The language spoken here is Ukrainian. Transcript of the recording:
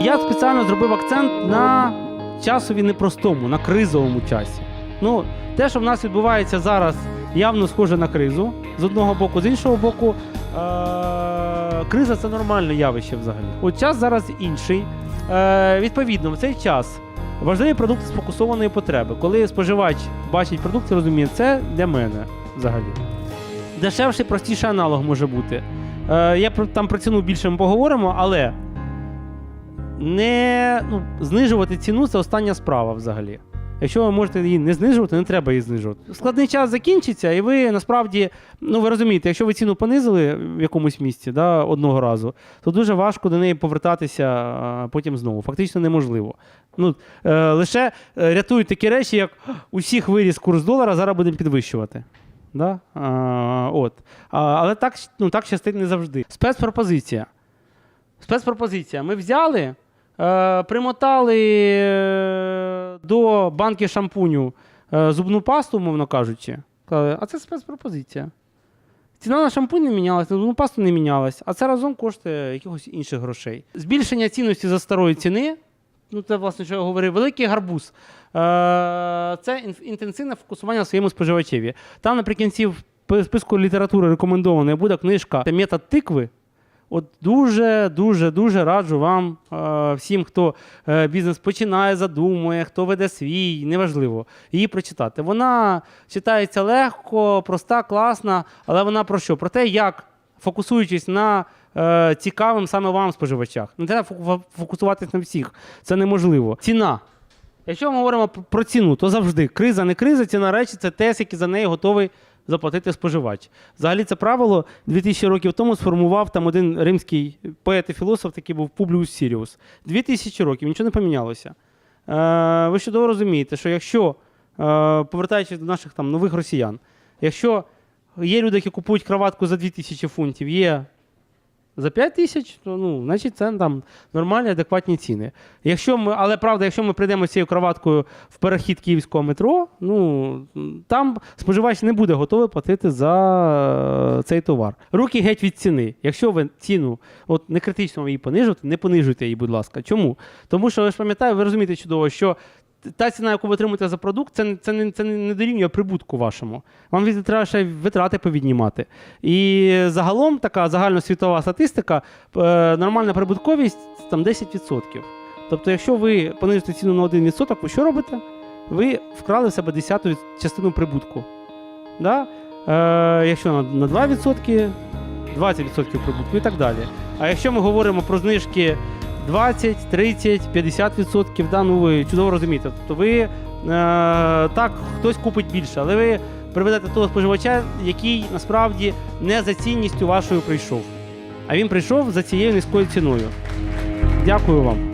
я спеціально зробив акцент на часові непростому, на кризовому часі. Ну, те, що в нас відбувається зараз, явно схоже на кризу з одного боку, з іншого боку, е- криза це нормальне явище взагалі. От час зараз інший. Е- відповідно, в цей час важливі продукти сфокусованої потреби. Коли споживач бачить продукт розуміє, це для мене взагалі. Дешевший, простіший аналог може бути. Е, я там про ціну більше ми поговоримо, але не ну, знижувати ціну це остання справа взагалі. Якщо ви можете її не знижувати, не треба її знижувати. Складний час закінчиться, і ви насправді, ну ви розумієте, якщо ви ціну понизили в якомусь місці да, одного разу, то дуже важко до неї повертатися а, потім знову. Фактично неможливо. Ну, е, лише е, рятують такі речі, як усіх виріс курс долара, зараз будемо підвищувати. Да? А, от. а, але так, ну, так щастить не завжди. Спецпропозиція. Спецпропозиція. Ми взяли, примотали е, до банки шампуню е, зубну пасту, умовно кажучи. А це спецпропозиція. Ціна на шампунь не мінялася, зубну пасту не мінялась, а це разом коштує якихось інших грошей. Збільшення цінності за старої ціни. Ну, це, власне, що я говорив, великий гарбуз. Е, це інтенсивне фокусування на своєму споживачеві. Там наприкінці в списку літератури рекомендованої буде книжка Метод тикви. От дуже, дуже, дуже раджу вам, е, всім, хто е, бізнес починає, задумує, хто веде свій, неважливо, її прочитати. Вона читається легко, проста, класна, але вона про що? Про те, як фокусуючись на е, цікавим саме вам споживачах. Не треба фокусуватись на всіх. Це неможливо. Ціна. Якщо ми говоримо про ціну, то завжди криза, не криза, ціна речі це тест, який за неї готовий заплатити споживач. Взагалі, це правило 2000 років тому сформував там один римський поет і філософ, такий був Публіус Сіріус. 2000 років, нічого не помінялося. Е, ви чудово розумієте, що якщо, е, повертаючись до наших там нових росіян, якщо є люди, які купують кроватку за 2000 фунтів, є за 5 тисяч, то ну, значить це там нормальні, адекватні ціни. Якщо ми, але правда, якщо ми прийдемо цією кроваткою в перехід київського метро, ну там споживач не буде готовий платити за е, цей товар. Руки геть від ціни. Якщо ви ціну от не критично її понижувати, не понижуйте її, будь ласка. Чому? Тому що ви ж пам'ятаєте, ви розумієте чудово, що. Та ціна, яку ви отримуєте за продукт, це, це, не, це не дорівнює прибутку вашому. Вам треба ще витрати повіднімати. І загалом така загальносвітова статистика, е, нормальна прибутковість там 10%. Тобто, якщо ви понизите ціну на 1%, ви що робите? Ви вкрали в себе десяту від- частину прибутку. Да? Е, якщо на 2%, 20% прибутку і так далі. А якщо ми говоримо про знижки 20, 30, 50%, да, ну ви чудово розумієте. Тобто ви е, так, хтось купить більше, але ви приведете того споживача, який насправді не за цінністю вашою прийшов. А він прийшов за цією низькою ціною. Дякую вам.